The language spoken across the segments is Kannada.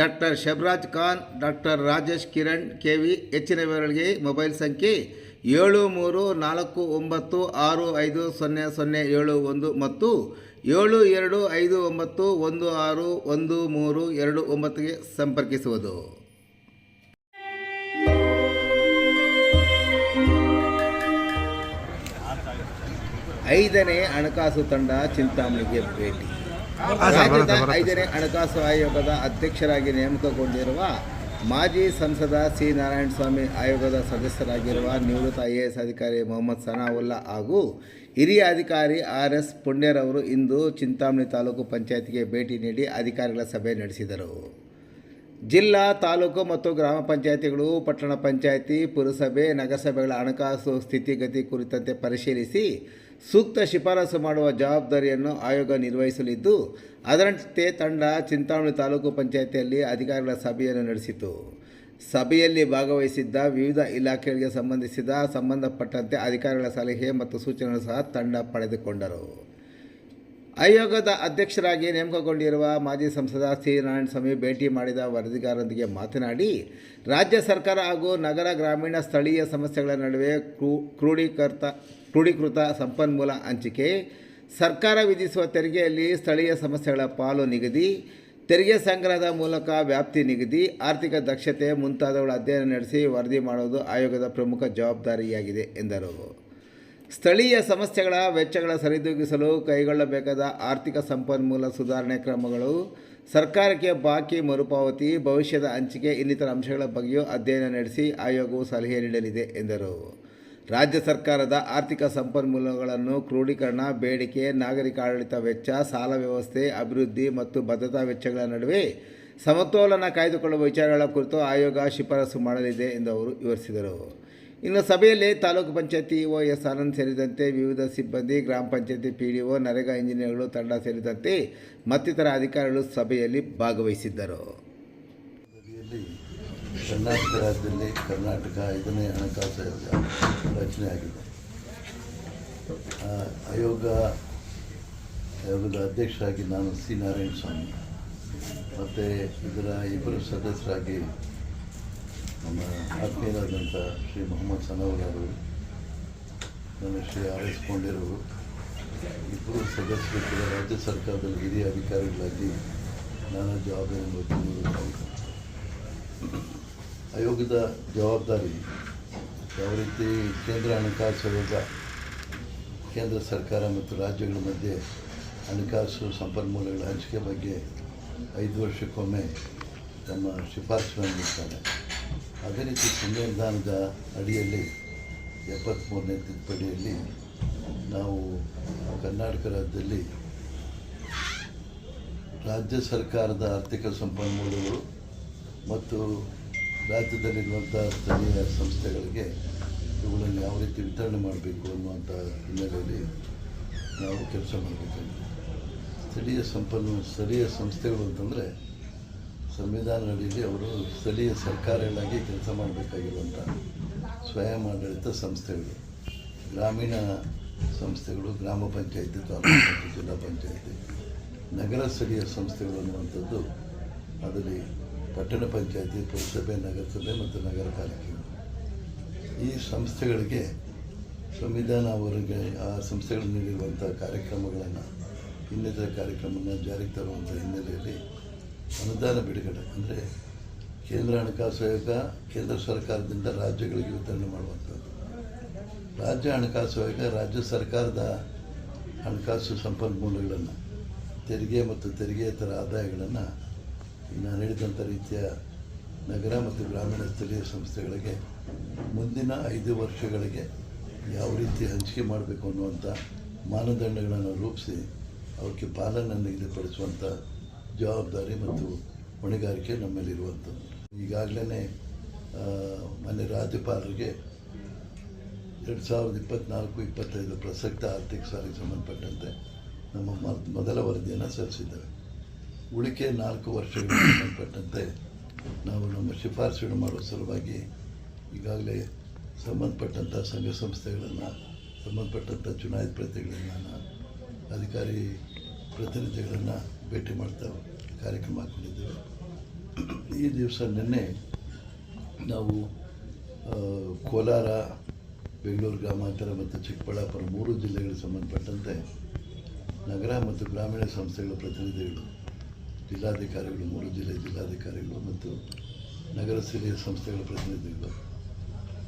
doctor Shabraj Khan, doctor Rajesh Kiran K V ಹೆಚ್ಚಿನ ವಿವರಗಳಿಗೆ ಮೊಬೈಲ್ ಸಂಖ್ಯೆ ಏಳು ಮೂರು ನಾಲ್ಕು ಒಂಬತ್ತು ಆರು ಐದು ಸೊನ್ನೆ ಸೊನ್ನೆ ಏಳು ಒಂದು ಮತ್ತು ಏಳು ಎರಡು ಐದು ಒಂಬತ್ತು ಒಂದು ಆರು ಒಂದು ಮೂರು ಎರಡು ಒಂಬತ್ತಿಗೆ ಸಂಪರ್ಕಿಸುವುದು. ಐದನೇ ಹಣಕಾಸು ತಂಡ ಚಿಂತಾಮಣಿಗೆ ಭೇಟಿ. ರಾಜ್ಯದ ಐದನೇ ಹಣಕಾಸು ಆಯೋಗದ ಅಧ್ಯಕ್ಷರಾಗಿ ನೇಮಕಗೊಂಡಿರುವ ಮಾಜಿ ಸಂಸದ ಸಿ ನಾರಾಯಣ ಸ್ವಾಮಿ ಆಯೋಗದ ಸದಸ್ಯರಾಗಿರುವ ನಿವೃತ್ತ ಐ ಅಧಿಕಾರಿ ಮೊಹಮ್ಮದ್ ಸನಾವುಲ್ಲಾ ಹಾಗೂ ಹಿರಿಯ ಅಧಿಕಾರಿ ಆರ್ ಎಸ್ ಪುಣ್ಯರವರು ಇಂದು ಚಿಂತಾಮಣಿ ತಾಲೂಕು ಪಂಚಾಯತ್ಗೆ ಭೇಟಿ ನೀಡಿ ಅಧಿಕಾರಿಗಳ ಸಭೆ ನಡೆಸಿದರು. ಜಿಲ್ಲಾ, ತಾಲೂಕು ಮತ್ತು ಗ್ರಾಮ ಪಂಚಾಯತಿಗಳು, ಪಟ್ಟಣ ಪಂಚಾಯಿತಿ, ಪುರಸಭೆ, ನಗರಸಭೆಗಳ ಹಣಕಾಸು ಸ್ಥಿತಿಗತಿ ಕುರಿತಂತೆ ಪರಿಶೀಲಿಸಿ ಸೂಕ್ತ ಶಿಫಾರಸು ಮಾಡುವ ಜವಾಬ್ದಾರಿಯನ್ನು ಆಯೋಗ ನಿರ್ವಹಿಸಲಿದ್ದು, ಅದರಂತೆ ತಂಡ ಚಿಂತಾಮಣಿ ತಾಲೂಕು ಪಂಚಾಯತಿಯಲ್ಲಿ ಅಧಿಕಾರಿಗಳ ಸಭೆಯನ್ನು ನಡೆಸಿತು. ಸಭೆಯಲ್ಲಿ ಭಾಗವಹಿಸಿದ್ದ ವಿವಿಧ ಇಲಾಖೆಗಳಿಗೆ ಸಂಬಂಧಿಸಿದ ಸಂಬಂಧಪಟ್ಟಂತೆ ಅಧಿಕಾರಿಗಳ ಸಲಹೆ ಮತ್ತು ಸೂಚನೆಗಳು ಸಹ ತಂಡ ಪಡೆದುಕೊಂಡರು. ಆಯೋಗದ ಅಧ್ಯಕ್ಷರಾಗಿ ನೇಮಕಗೊಂಡಿರುವ ಮಾಜಿ ಸಂಸದ ಸಿ ನಾರಾಯಣಸ್ವಾಮಿ ಭೇಟಿ ಮಾಡಿದ ವರದಿಗಾರರೊಂದಿಗೆ ಮಾತನಾಡಿ, ರಾಜ್ಯ ಸರ್ಕಾರ ಹಾಗೂ ನಗರ ಗ್ರಾಮೀಣ ಸ್ಥಳೀಯ ಸಮಸ್ಯೆಗಳ ನಡುವೆ ಕ್ರೂ ಕ್ರೋಢೀಕೃತ ಕ್ರೋಢೀಕೃತ ಸಂಪನ್ಮೂಲ ಹಂಚಿಕೆ, ಸರ್ಕಾರ ವಿಧಿಸುವ ತೆರಿಗೆಯಲ್ಲಿ ಸ್ಥಳೀಯ ಸಮಸ್ಯೆಗಳ ಪಾಲು ನಿಗದಿ, ತೆರಿಗೆ ಸಂಗ್ರಹದ ಮೂಲಕ ವ್ಯಾಪ್ತಿ ನಿಗದಿ, ಆರ್ಥಿಕ ದಕ್ಷತೆ ಮುಂತಾದವುಗಳ ಅಧ್ಯಯನ ನಡೆಸಿ ವರದಿ ಮಾಡುವುದು ಆಯೋಗದ ಪ್ರಮುಖ ಜವಾಬ್ದಾರಿಯಾಗಿದೆ ಎಂದರು. ಸ್ಥಳೀಯ ಸಮಸ್ಯೆಗಳ ವೆಚ್ಚಗಳ ಸರಿದೂಗಿಸಲು ಕೈಗೊಳ್ಳಬೇಕಾದ ಆರ್ಥಿಕ ಸಂಪನ್ಮೂಲ ಸುಧಾರಣೆ ಕ್ರಮಗಳು, ಸರ್ಕಾರಕ್ಕೆ ಬಾಕಿ ಮರುಪಾವತಿ, ಭವಿಷ್ಯದ ಹಂಚಿಕೆ ಇನ್ನಿತರ ಅಂಶಗಳ ಬಗ್ಗೆಯೂ ಅಧ್ಯಯನ ನಡೆಸಿ ಆಯೋಗವು ಸಲಹೆ ನೀಡಲಿದೆ ಎಂದರು. ರಾಜ್ಯ ಸರ್ಕಾರದ ಆರ್ಥಿಕ ಸಂಪನ್ಮೂಲಗಳನ್ನು ಕ್ರೋಢೀಕರಣ, ಬೇಡಿಕೆ, ನಾಗರಿಕ ಆಡಳಿತ ವೆಚ್ಚ, ಸಾಲ ವ್ಯವಸ್ಥೆ, ಅಭಿವೃದ್ಧಿ ಮತ್ತು ಭದ್ರತಾ ವೆಚ್ಚಗಳ ನಡುವೆ ಸಮತೋಲನ ಕಾಯ್ದುಕೊಳ್ಳುವ ವಿಚಾರಗಳ ಕುರಿತು ಆಯೋಗ ಶಿಫಾರಸು ಮಾಡಲಿದೆ ಎಂದು ಅವರು ವಿವರಿಸಿದರು. ಇನ್ನು ಸಭೆಯಲ್ಲಿ ತಾಲೂಕು ಪಂಚಾಯತಿ ಇಒ ಎಸ್ ಆನಂದ್ ಸೇರಿದಂತೆ ವಿವಿಧ ಸಿಬ್ಬಂದಿ, ಗ್ರಾಮ panchayat P D O NREGA ಇಂಜಿನಿಯರ್ಗಳು ತಂಡ ಸೇರಿದಂತೆ ಮತ್ತಿತರ ಅಧಿಕಾರಿಗಳು ಸಭೆಯಲ್ಲಿ ಭಾಗವಹಿಸಿದ್ದರು. ಕರ್ನಾಟಕ ರಾಜ್ಯದಲ್ಲಿ ಕರ್ನಾಟಕ ಐದನೇ ಹಣಕಾಸು ಆಯೋಗ ರಚನೆ ಆಗಿದೆ. ಆ, ಆಯೋಗ, ಆಯೋಗದ ಅಧ್ಯಕ್ಷರಾಗಿ ನಾನು ಸಿ ನಾರಾಯಣ ಸ್ವಾಮಿ ಮತ್ತು ಇದರ ಇಬ್ಬರು ಸದಸ್ಯರಾಗಿ ನಮ್ಮ ಆತ್ಮೀಯರಾದಂಥ ಶ್ರೀ ಮೊಹಮ್ಮದ್ ಸನವರವರು ನನ್ನ ಶ್ರೀ ಆರ್ ಇಬ್ಬರು ಸದಸ್ಯರು ಕೂಡ ರಾಜ್ಯ ಸರ್ಕಾರದಲ್ಲಿ ಹಿರಿಯ ಅಧಿಕಾರಿಗಳಾಗಿ ನಾನು ಜವಾಬ್ದಾರಿಯನ್ನು ಹೊತ್ತುಕೊಂಡಿರುತ್ತಾರೆ ಆಯೋಗದ ಜವಾಬ್ದಾರಿ ಯಾವ ರೀತಿ ಕೇಂದ್ರ ಹಣಕಾಸು ಆಯೋಗ ಕೇಂದ್ರ ಸರ್ಕಾರ ಮತ್ತು ರಾಜ್ಯಗಳ ಮಧ್ಯೆ ಹಣಕಾಸು ಸಂಪನ್ಮೂಲಗಳ ಹಂಚಿಕೆ ಬಗ್ಗೆ ಐದು ವರ್ಷಕ್ಕೊಮ್ಮೆ ತಮ್ಮ ಶಿಫಾರಸು ನೀಡ್ತಾರೆ ಅದೇ ರೀತಿ ಸಂವಿಧಾನದ ಅಡಿಯಲ್ಲಿ ಎಪ್ಪತ್ತ್ಮೂರನೇ ತಿದ್ದುಪಡಿಯಲ್ಲಿ ನಾವು ಕರ್ನಾಟಕ ರಾಜ್ಯದಲ್ಲಿ ರಾಜ್ಯ ಸರ್ಕಾರದ ಆರ್ಥಿಕ ಸಂಪನ್ಮೂಲಗಳು ಮತ್ತು ರಾಜ್ಯದಲ್ಲಿರುವಂಥ ಸ್ಥಳೀಯ ಸಂಸ್ಥೆಗಳಿಗೆ ಇವುಗಳನ್ನು ಯಾವ ರೀತಿ ವಿತರಣೆ ಮಾಡಬೇಕು ಅನ್ನುವಂಥ ಹಿನ್ನೆಲೆಯಲ್ಲಿ ನಾವು ಕೆಲಸ ಮಾಡಬೇಕಾಗಿದೆ ಸ್ಥಳೀಯ ಸಂಪನ್ನ, ಸ್ಥಳೀಯ ಸಂಸ್ಥೆಗಳು ಅಂತಂದರೆ ಸಂವಿಧಾನ ಅಡಿಯಲ್ಲಿ ಅವರು ಸ್ಥಳೀಯ ಸರ್ಕಾರಗಳಾಗಿ ಕೆಲಸ ಮಾಡಬೇಕಾಗಿರುವಂಥ ಸ್ವಯಂ ಆಡಳಿತ ಸಂಸ್ಥೆಗಳು, ಗ್ರಾಮೀಣ ಸಂಸ್ಥೆಗಳು, ಗ್ರಾಮ ಪಂಚಾಯಿತಿ, ತಾಲೂಕು, ಜಿಲ್ಲಾ ಪಂಚಾಯಿತಿ, ನಗರ ಸ್ಥಳೀಯ ಸಂಸ್ಥೆಗಳು ಅನ್ನುವಂಥದ್ದು ಅದರಲ್ಲಿ ಪಟ್ಟಣ ಪಂಚಾಯತಿ ಪುರಸಭೆ ನಗರಸಭೆ ಮತ್ತು ನಗರ ಪಾಲಿಕೆ. ಈ ಸಂಸ್ಥೆಗಳಿಗೆ ಸಂವಿಧಾನ ಅವರಿಗೆ ಆ ಸಂಸ್ಥೆಗಳು ನೀಡಿರುವಂಥ ಕಾರ್ಯಕ್ರಮಗಳನ್ನು, ಇನ್ನಿತರ ಕಾರ್ಯಕ್ರಮವನ್ನು ಜಾರಿಗೆ ತರುವಂಥ ಹಿನ್ನೆಲೆಯಲ್ಲಿ ಅನುದಾನ ಬಿಡುಗಡೆ, ಅಂದರೆ ಕೇಂದ್ರ ಹಣಕಾಸು ಆಯೋಗ, ಕೇಂದ್ರ ಸರ್ಕಾರದಿಂದ ರಾಜ್ಯಗಳಿಗೆ ವಿತರಣೆ ಮಾಡುವಂಥದ್ದು. ರಾಜ್ಯ ಹಣಕಾಸು ಆಯೋಗ, ರಾಜ್ಯ ಸರ್ಕಾರದ ಹಣಕಾಸು ಸಂಪನ್ಮೂಲಗಳನ್ನು, ತೆರಿಗೆ ಮತ್ತು ತೆರಿಗೆಯೇತರ ಆದಾಯಗಳನ್ನು ಹೇಳಿದಂಥ ರೀತಿಯ ನಗರ ಮತ್ತು ಗ್ರಾಮೀಣ ಸ್ಥಳೀಯ ಸಂಸ್ಥೆಗಳಿಗೆ ಮುಂದಿನ ಐದು ವರ್ಷಗಳಿಗೆ ಯಾವ ರೀತಿ ಹಂಚಿಕೆ ಮಾಡಬೇಕು ಅನ್ನುವಂಥ ಮಾನದಂಡಗಳನ್ನು ರೂಪಿಸಿ ಅವಕ್ಕೆ ಪಾಲನೆ ನಿಗದಿಪಡಿಸುವಂಥ ಜವಾಬ್ದಾರಿ ಮತ್ತು ಹೊಣೆಗಾರಿಕೆ ನಮ್ಮಲ್ಲಿರುವಂಥದ್ದು ಈಗಾಗಲೇ ಮನೆ ರಾಜ್ಯಪಾಲರಿಗೆ ಎರಡು ಸಾವಿರದ ಇಪ್ಪತ್ತ್ನಾಲ್ಕು ಇಪ್ಪತ್ತೈದು ಪ್ರಸಕ್ತ ಆರ್ಥಿಕ ಸಾಲಿಗೆ ಸಂಬಂಧಪಟ್ಟಂತೆ ನಮ್ಮ ಮೊದಲ ವರದಿಯನ್ನು ಸಲ್ಲಿಸಿದ್ದೇವೆ ಉಳಿಕೆ ನಾಲ್ಕು ವರ್ಷಗಳಿಗೆ ಸಂಬಂಧಪಟ್ಟಂತೆ ನಾವು ನಮ್ಮ ಶಿಫಾರಸುಗಳು ಮಾಡುವ ಸಲುವಾಗಿ ಈಗಾಗಲೇ ಸಂಬಂಧಪಟ್ಟಂಥ ಸಂಘ ಸಂಸ್ಥೆಗಳನ್ನು ಸಂಬಂಧಪಟ್ಟಂಥ ಚುನಾಯಿತ ಪ್ರತಿಗಳನ್ನು ಅಧಿಕಾರಿ ಪ್ರತಿನಿಧಿಗಳನ್ನು ಭೇಟಿ ಮಾಡ್ತಾ ಕಾರ್ಯಕ್ರಮ ಹಾಕ್ಕೊಂಡಿದ್ದೇವೆ ಈ ದಿವಸ ನಿನ್ನೆ ನಾವು ಕೋಲಾರ, ಬೆಂಗಳೂರು ಗ್ರಾಮಾಂತರ ಮತ್ತು ಚಿಕ್ಕಬಳ್ಳಾಪುರ ಮೂರು ಜಿಲ್ಲೆಗಳಿಗೆ ಸಂಬಂಧಪಟ್ಟಂತೆ ನಗರ ಮತ್ತು ಗ್ರಾಮೀಣ ಸಂಸ್ಥೆಗಳ ಪ್ರತಿನಿಧಿಗಳು ಜಿಲ್ಲಾಧಿಕಾರಿಗಳು, ಮೂರು ಜಿಲ್ಲೆ ಜಿಲ್ಲಾಧಿಕಾರಿಗಳು ಮತ್ತು ನಗರ ಸ್ಥಳೀಯ ಸಂಸ್ಥೆಗಳ ಪ್ರತಿನಿಧಿಗಳು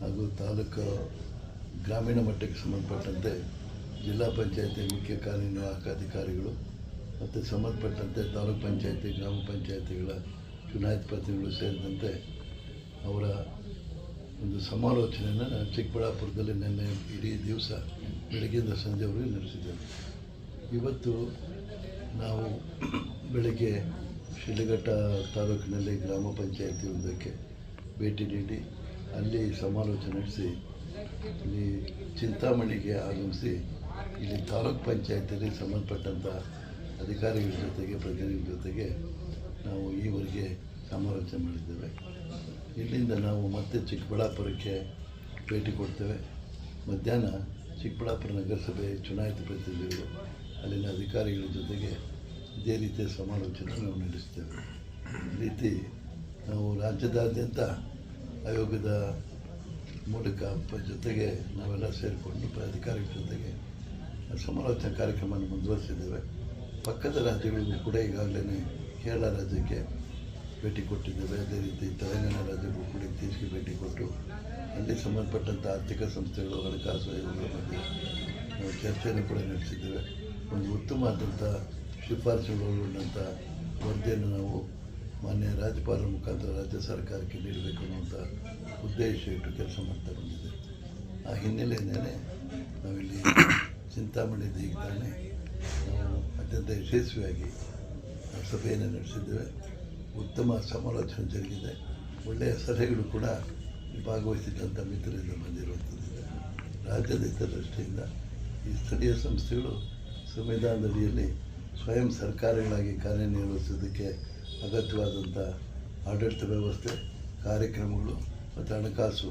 ಹಾಗೂ ತಾಲೂಕು ಗ್ರಾಮೀಣ ಮಟ್ಟಕ್ಕೆ ಸಂಬಂಧಪಟ್ಟಂತೆ ಜಿಲ್ಲಾ ಪಂಚಾಯತಿ ಮುಖ್ಯ ಕಾರ್ಯನಿರ್ವಾಹಕ ಅಧಿಕಾರಿಗಳು ಮತ್ತು ಸಂಬಂಧಪಟ್ಟಂತೆ ತಾಲೂಕ್ ಪಂಚಾಯತಿ, ಗ್ರಾಮ ಪಂಚಾಯತಿಗಳ ಚುನಾಯಿತ ಪ್ರತಿನಿಧಿಗಳು ಸೇರಿದಂತೆ ಅವರ ಒಂದು ಸಮಾಲೋಚನೆಯನ್ನು ನಾನು ಚಿಕ್ಕಬಳ್ಳಾಪುರದಲ್ಲಿ ನಿನ್ನೆ ಇಡೀ ದಿವಸ ಬೆಳಗ್ಗೆಯಿಂದ ಸಂಜೆವರೆಗೂ ನಡೆಸಿದ್ದೇವೆ ಇವತ್ತು ನಾವು ಬೆಳಗ್ಗೆ ಶಿಡ್ಲಘಟ್ಟ ತಾಲೂಕಿನಲ್ಲಿ ಗ್ರಾಮ ಪಂಚಾಯತಿ ಒಂದಕ್ಕೆ ಭೇಟಿ ನೀಡಿ ಅಲ್ಲಿ ಸಮಾಲೋಚನೆ ನಡೆಸಿ ಇಲ್ಲಿ ಚಿಂತಾಮಣಿಗೆ ಆಗಮಿಸಿ ಇಲ್ಲಿ ತಾಲೂಕ್ ಪಂಚಾಯತಿಯಲ್ಲಿ ಸಂಬಂಧಪಟ್ಟಂಥ ಅಧಿಕಾರಿಗಳ ಜೊತೆಗೆ, ಪ್ರತಿನಿಧಿಗಳ ಜೊತೆಗೆ ನಾವು ಈವರೆಗೆ ಸಮಾಲೋಚನೆ ಮಾಡಿದ್ದೇವೆ. ಇಲ್ಲಿಂದ ನಾವು ಮತ್ತೆ ಚಿಕ್ಕಬಳ್ಳಾಪುರಕ್ಕೆ ಭೇಟಿ ಕೊಡ್ತೇವೆ. ಮಧ್ಯಾಹ್ನ ಚಿಕ್ಕಬಳ್ಳಾಪುರ ನಗರಸಭೆ ಚುನಾಯಿತ ಪ್ರತಿನಿಧಿಗಳು ಅಲ್ಲಿನ ಅಧಿಕಾರಿಗಳ ಜೊತೆಗೆ ಇದೇ ರೀತಿಯ ಸಮಾಲೋಚನೆ ನಾವು ನಡೆಸ್ತೇವೆ ಈ ರೀತಿ ನಾವು ರಾಜ್ಯದಾದ್ಯಂತ ಆಯೋಗದ ಮೂಲಕ ಜೊತೆಗೆ ನಾವೆಲ್ಲ ಸೇರಿಕೊಂಡು ಅಧಿಕಾರಿಗಳ ಜೊತೆಗೆ ಸಮಾಲೋಚನಾ ಕಾರ್ಯಕ್ರಮವನ್ನು ಮುಂದುವರಿಸಿದ್ದೇವೆ. ಪಕ್ಕದ ರಾಜ್ಯಗಳಿಗೂ ಕೂಡ ಈಗಾಗಲೇ ಕೇರಳ ರಾಜ್ಯಕ್ಕೆ ಭೇಟಿ ಕೊಟ್ಟಿದ್ದೇವೆ. ಅದೇ ರೀತಿ ತೆಲಂಗಾಣ ರಾಜ್ಯಕ್ಕೂ ಕೂಡ ಇತ್ತೀಚೆಗೆ ಭೇಟಿ ಕೊಟ್ಟು ಅಲ್ಲಿ ಸಂಬಂಧಪಟ್ಟಂಥ ಆರ್ಥಿಕ ಸಂಸ್ಥೆಗಳು ಹಣಕಾಸು ಚರ್ಚೆಯನ್ನು ಕೂಡ ನಡೆಸಿದ್ದೇವೆ. ಒಂದು ಉತ್ತಮವಾದಂಥ ಶಿಫಾರಸುಗಳು ಒಳಗೊಂಡಂಥ ವರದಿಯನ್ನು ನಾವು ಮಾನ್ಯ ರಾಜ್ಯಪಾಲರ ಮುಖಾಂತರ ರಾಜ್ಯ ಸರ್ಕಾರಕ್ಕೆ ನೀಡಬೇಕು ಅನ್ನುವಂಥ ಉದ್ದೇಶ ಇಟ್ಟು ಕೆಲಸ ಮಾಡ್ತಾ ಬಂದಿದೆ. ಆ ಹಿನ್ನೆಲೆಯಿಂದಲೇ ನಾವಿಲ್ಲಿ ಚಿಂತಾಮಣಿ ತಾನೇ ನಾವು ಅತ್ಯಂತ ಯಶಸ್ವಿಯಾಗಿ ಸಭೆಯನ್ನು ನಡೆಸಿದ್ದೇವೆ. ಉತ್ತಮ ಸಮಾಲೋಚನೆ ಜರುಗಿದೆ. ಒಳ್ಳೆಯ ಸಲಹೆಗಳು ಕೂಡ ಭಾಗವಹಿಸಿದಂಥ ಮಿತ್ರರಿಂದ ಬಂದಿರುವಂಥದ್ದಿದೆ. ರಾಜ್ಯದ ಹಿತದೃಷ್ಟಿಯಿಂದ ಈ ಸ್ಥಳೀಯ ಸಂಸ್ಥೆಗಳು ಸಂವಿಧಾನದಡಿಯಲ್ಲಿ ಸ್ವಯಂ ಸರ್ಕಾರಗಳಾಗಿ ಕಾರ್ಯನಿರ್ವಹಿಸೋದಕ್ಕೆ ಅಗತ್ಯವಾದಂಥ ಆಡಳಿತ ವ್ಯವಸ್ಥೆ, ಕಾರ್ಯಕ್ರಮಗಳು ಮತ್ತು ಹಣಕಾಸು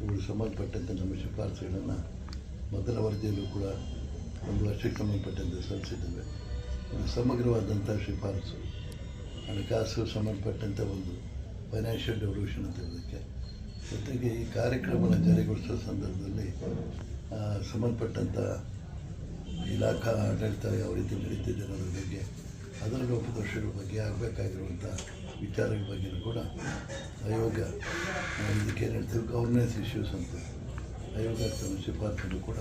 ಇವುಗಳು ಸಂಬಂಧಪಟ್ಟಂತೆ ನಮ್ಮ ಶಿಫಾರಸುಗಳನ್ನು ಮೊದಲ ವರದಿಯಲ್ಲೂ ಕೂಡ ಒಂದು ವರ್ಷಕ್ಕೆ ಸಂಬಂಧಪಟ್ಟಂತೆ ಸಲ್ಲಿಸಿದ್ದೇವೆ. ಒಂದು ಸಮಗ್ರವಾದಂಥ ಶಿಫಾರಸು. ಹಣಕಾಸು ಸಂಬಂಧಪಟ್ಟಂಥ ಒಂದು ಫೈನಾನ್ಷಿಯಲ್ ಡೆವಲ್ಯೂಷನ್ ಅಂತ ಹೇಳೋದಕ್ಕೆ. ಜೊತೆಗೆ ಈ ಕಾರ್ಯಕ್ರಮನ ಜಾರಿಗೊಳಿಸುವ ಸಂದರ್ಭದಲ್ಲಿ ಸಂಬಂಧಪಟ್ಟಂಥ ಇಲಾಖಾ ಆಡಳಿತ ಯಾವ ರೀತಿ ನಡೀತಿದೆ ಅನ್ನೋದ್ರ ಬಗ್ಗೆ ಅದರ ಲೋಪದೋಷಗಳ ಬಗ್ಗೆ ಆಗಬೇಕಾಗಿರುವಂಥ ವಿಚಾರಗಳ ಬಗ್ಗೆಯೂ ಕೂಡ ಆಯೋಗ ಇದಕ್ಕೆ ಏನು ಹೇಳ್ತೀವಿ ಗವರ್ನೆನ್ಸ್ ಇಶ್ಯೂಸ್ ಅಂತ ಆಯೋಗ ತನ್ನ ಶಿಫಾರಸನ್ನು ಕೂಡ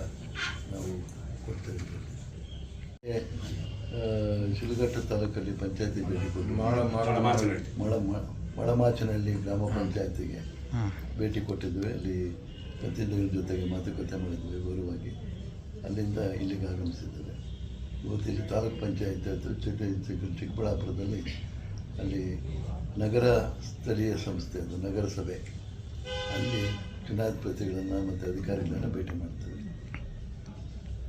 ನಾವು ಕೊಡ್ತಾ ಇದ್ದೀವಿ ಶಿಲಘಟ್ಟ ತಾಲೂಕಲ್ಲಿ ಪಂಚಾಯತಿ ಭೇಟಿ ಕೊಟ್ಟು ಮಳ ಮಳಮಾಚನಹಳ್ಳಿ ಗ್ರಾಮ ಪಂಚಾಯತಿಗೆ ಭೇಟಿ ಕೊಟ್ಟಿದ್ವಿ. ಅಲ್ಲಿ ಪ್ರತಿನಿಧಿಗಳ ಜೊತೆಗೆ ಮಾತುಕತೆ ಮಾಡಿದ್ವಿ ಗೌರವವಾಗಿ ಅಲ್ಲಿಂದ ಇಲ್ಲಿಗೆ ಆಗಮಿಸಿದ್ದೇವೆ. ಇವತ್ತು ಇಲ್ಲಿ ತಾಲೂಕ್ ಪಂಚಾಯತ್ ಚಿಕ್ಕ ಚಿಕ್ಕ ಚಿಕ್ಕಬಳ್ಳಾಪುರದಲ್ಲಿ ಅಲ್ಲಿ ನಗರ ಸ್ಥಳೀಯ ಸಂಸ್ಥೆ ಅದು, ನಗರಸಭೆ. ಅಲ್ಲಿ ಚುನಾಯಿತ ಮತ್ತು ಅಧಿಕಾರಿಗಳನ್ನು ಭೇಟಿ ಮಾಡ್ತೇವೆ